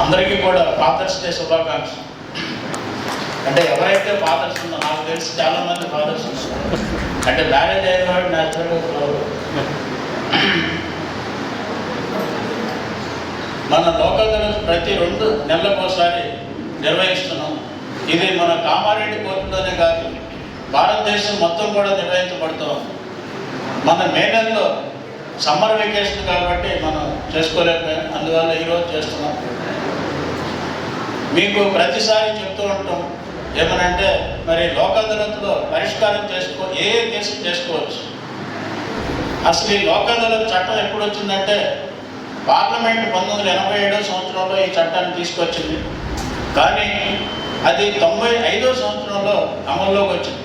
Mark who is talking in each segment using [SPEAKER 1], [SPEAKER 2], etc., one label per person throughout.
[SPEAKER 1] అందరికీ కూడా fathers day శుభాకాంక్షలు. అంటే ఎవరైతే ఫాదర్స్ ఉందో నాకు తెలిసి చాలా మంది ఫాదర్స్ అంటే మ్యారేజ్ అయిన వాడు న్యాచురల్గా మన లోకల్ దినోత్సవం ప్రతి రెండు నెలలకు ఒకసారి నిర్వహిస్తున్నాం. ఇది మన కామారెడ్డి కోర్టులోనే కాదు భారతదేశం మొత్తం కూడా నిర్వహించబడుతుంది మన మే నెలలో సమ్మర్ వెకేషన్ కాబట్టి మనం చేసుకోలేకపోయాం. అందువల్ల ఈరోజు చేస్తున్నాం. మీకు ప్రతిసారి చెప్తూ ఉంటాం ఏమనంటే మరి లోక్ అదాలత్లో పరిష్కారం చేసుకో ఏ కేసు చేసుకోవచ్చు? అసలు ఈ లోక్ అదాలత్ చట్టం ఎప్పుడు వచ్చిందంటే పార్లమెంట్ పంతొమ్మిది వందల ఎనభై ఏడో సంవత్సరంలో ఈ చట్టాన్ని తీసుకొచ్చింది. కానీ అది తొంభై ఐదో సంవత్సరంలో అమల్లోకి వచ్చింది.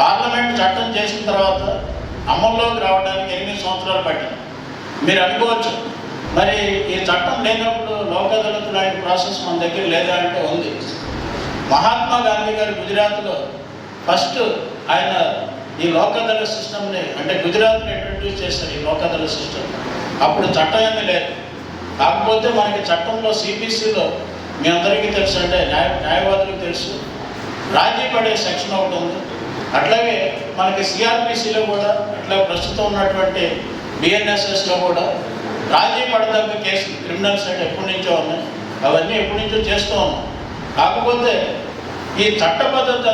[SPEAKER 1] పార్లమెంట్ చట్టం చేసిన తర్వాత అమల్లోకి రావడానికి ఎనిమిది సంవత్సరాలు పట్టింది. మీరు అనుకోవచ్చు మరి ఈ చట్టం లేనప్పుడు లోక్ ప్రాసెస్ మన దగ్గర లేదా అంటే ఉంది. మహాత్మా గాంధీ గారు గుజరాత్లో ఫస్ట్ ఆయన ఈ లోక్ సిస్టమ్ని అంటే గుజరాత్ని ఇంట్రడ్యూస్ చేశారు ఈ లోక్ సిస్టమ్. అప్పుడు చట్టం ఏమీ లేదు. కాకపోతే మనకి చట్టంలో సిపిసిలో మీ అందరికీ తెలుసు అంటే న్యాయ న్యాయవాదులకు తెలుసు. రాజీ పడే సెక్షన్ ఒకటి ఉంది. అట్లాగే మనకి సిఆర్పిసిలో కూడా అట్లా ప్రస్తుతం ఉన్నటువంటి బిఎన్ఎస్ఎస్లో కూడా రాజీ పడదగ్గ కేసులు క్రిమినల్ సైడ్ ఎప్పటి నుంచో ఉన్నాయి. అవన్నీ ఎప్పటి నుంచో చేస్తూ ఉన్నాం కాకపోతే ఈ చట్టబద్ధత